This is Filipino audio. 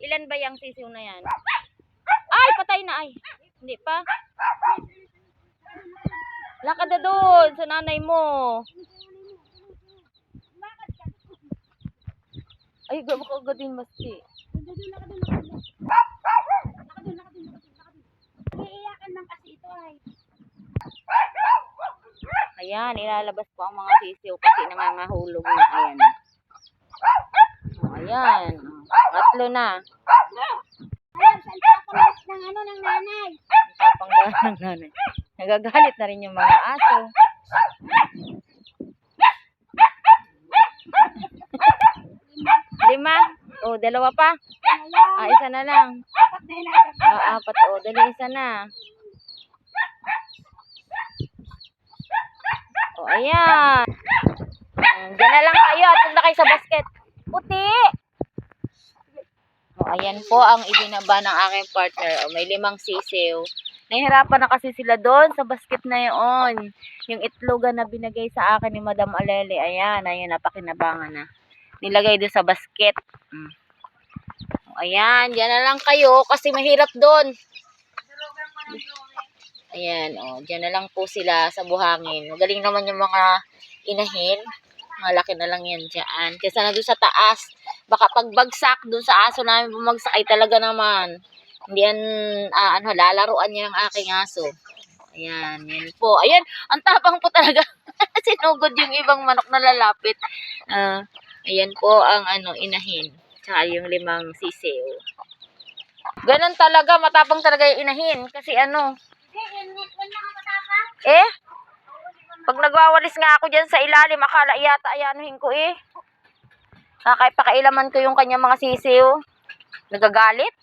Ilan ba yung sisiw na yan? Ay, patay na ay. Hindi pa. Lakad na doon sa nanay mo. Ay, gabo ka agad din masti. Ayan, ilalabas po ang mga sisiw kasi nangangahulog na. Ayan. Oh, ayan. Oh, Tatlo na. Ayan, pa ako ng ano ng nanay? Ang tapang ng nanay. Nagagalit na rin yung mga aso. Lima. O, dalawa pa. Ah, isa na lang. Ah, apat. O, dali isa na. O, ayan. Diyan na lang kayo at punta kayo sa basket. Puti! O, ayan po ang ibinaba ng aking partner. O, may limang sisiw. Nahihirapan na kasi sila doon sa basket na yun. Yung itlogan na binigay sa akin ni Madam Alele. Ayan, ayan, napakinabangan na. Nilagay doon sa basket. Mm. O, ayan, diyan na lang kayo kasi mahirap doon. Ayan, o, diyan na lang po sila sa buhangin. Magaling naman yung mga inahin. Malaki na lang yan dyan. Kesa na doon sa taas. Baka pagbagsak doon sa aso namin bumagsak ay talaga naman. Hindi yan, ah, ano, lalaruan niya ng aking aso. Ayan, yan po. Ayan, ang tapang po talaga. Sinugod yung ibang manok na lalapit. Ah, ayan po ang ano, inahin. Tsaka yung limang sisiw. Ganon talaga, matapang talaga yung inahin. Kasi ano, Hindi, yun, yun lang ang matapang. eh, pag nagwawalis nga ako dyan sa ilalim, akala yata ayanuhin ko eh. Nakakipakailaman ko yung kanya mga sisiw. Nagagalit.